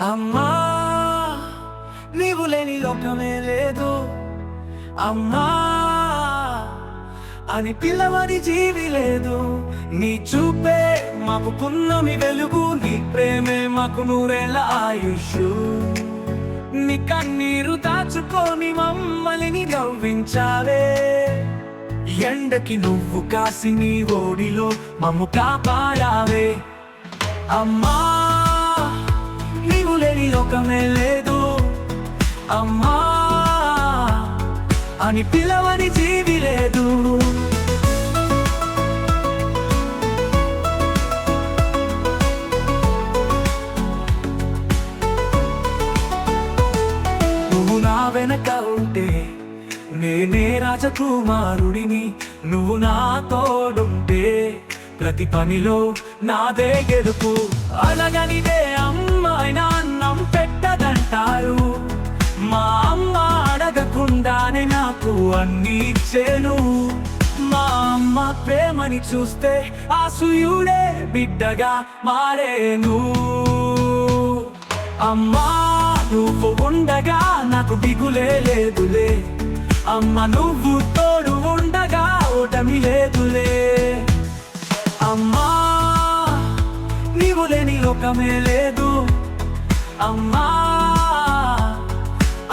అమ్మా నీవు లేని లోకమే లేదు. అమ్మా అని పిల్లవని జీవి లేదు. నీ చూపే మాకు పున్నమి వెలుగు నీ ప్రేమే మాకు నూరేళ్ళ ఆయుష్. నీ కన్నీరు దాచుకొని మమ్మల్ని నవ్వించాలే ఎండకి నువ్వు కాసి నీ ఓడిలో మమ్ము కాపాడావే. అమ్మా లేని లోకమే లేదు అమ్మా అని పిలవని జీవి లేదు. నువ్వు నా వెనక ఉంటే నేనే రాజకుమారుడిని. నువ్వు నా తోడుంటే ప్రతి పనిలో నాదే గెలుపు. అలగనిదే అమ్మాయి. నాకు చేను మా అమ్మ ప్రేమని చూస్తే ఆ సూర్యుడే బిడ్డగా మారేను. అమ్మా నువ్వు ఉండగా నాకు దిగులే లేదులే. అమ్మ నువ్వు తోడు ఉండగా ఓటమి లేదులే. అమ్మా నీవు లేని లోకమే లేదు. అమ్మా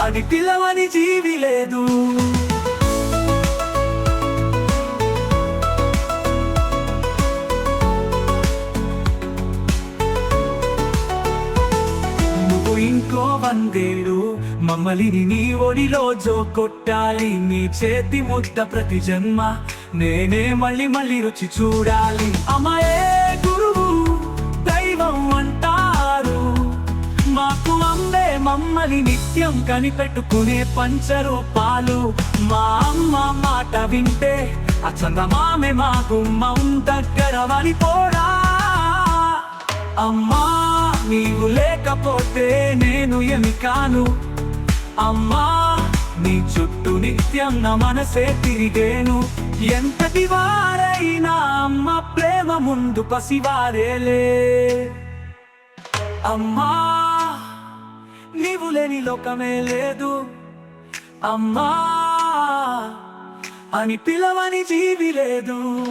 అది పిలవని జీవి లేదు. ఇంకో వందేడు నీ ఒడిలో జో కొట్టాలి నీ చేతి ముద్ద ప్రతి జన్మ నేనే మళ్ళీ మళ్ళీ రుచి చూడాలి. అమ్మాయే గురువు దైవం అంటారు. మాకు అమ్మే మమ్మల్ని నిత్యం కనిపెట్టుకునే పంచరూపాలు. మా అమ్మ మాట వింటే అచందమామె మాకు మౌన్ దగ్గర వనిపోరా అమ్మా నీవు లేకపోతే నేను ఏమి కాను? అమ్మా నీ చుట్టూ నిత్యం నా మనసే తిరిగేను. ఎంతటి వారైనా అమ్మ ప్రేమ ముందు పసివారేలే. అమ్మా నీవు లేని లోకమే లేదు. అమ్మా అని పిలవని జీవి లేదు.